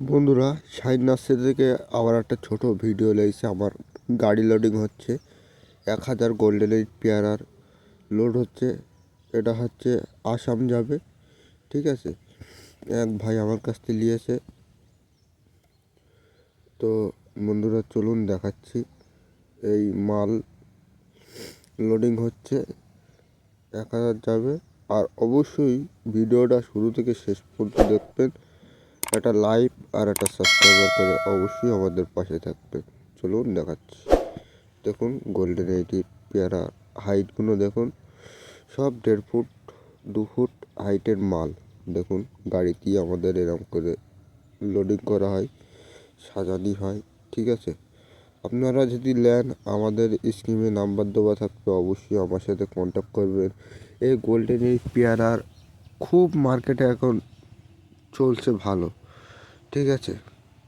বন্ধুরা side nursery থেকে আবার একটা ছোট ভিডিও লেগেছে আমার গাড়ি লোডিং হচ্ছে। এক হাজার গোল্ডেন এইট পেয়ারার লোড হচ্ছে। এটা হচ্ছে আসাম যাবে, ঠিক আছে? এক ভাই আমার কাছ থেকে নিয়েছে। তো বন্ধুরা, চলুন দেখাচ্ছি। এই মাল লোডিং হচ্ছে, এক হাজার যাবে। আর অবশ্যই ভিডিওটা শুরু থেকে শেষ পর্যন্ত দেখবেন। একটা লাইক আর একটা সাবস্ক্রাইবার করে অবশ্যই আমাদের পাশে থাকবে চলুন দেখাচ্ছি। দেখুন গোল্ডেন এইটির পেয়ারা হাইটগুলো দেখুন। সব দেড় ফুট, দু ফুট হাইটের মাল। দেখুন, গাড়িতেই আমাদের এরম করে লোডিং করা হয়, সাজানি হয়, ঠিক আছে? আপনারা যদি নেন, আমাদের স্কিমে নাম্বার দেওয়া থাকবে, অবশ্যই আমার সাথে কন্ট্যাক্ট করবেন। এই গোল্ডেন এই পেয়ারার খুব মার্কেটে এখন চলছে ভালো। ঠিক আছে।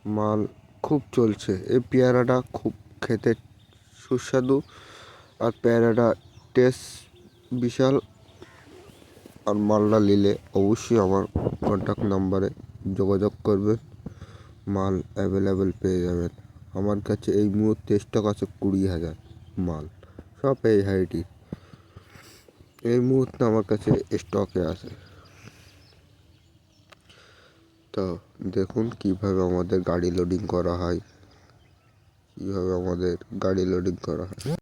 মাল খুব চলছে। এই পেয়ারাটা খুব খেতে সুস্বাদু। আর পেয়ারাটা টেস্ট বিশাল। আর মালটা নিলে অবশ্যই আমার কন্ট্যাক্ট নাম্বারে যোগাযোগ করবেন। মাল অ্যাভেলেবেল পেয়ে যাবেন। আমার কাছে এই মুহূর্তে স্টক আছে কুড়ি হাজার মাল। সব এই হাইটি এই মুহূর্তে আমার কাছে স্টকে আছে। তো দেখুন কীভাবে আমাদের গাড়ি লোডিং করা হয় কীভাবে আমাদের গাড়ি লোডিং করা হয়।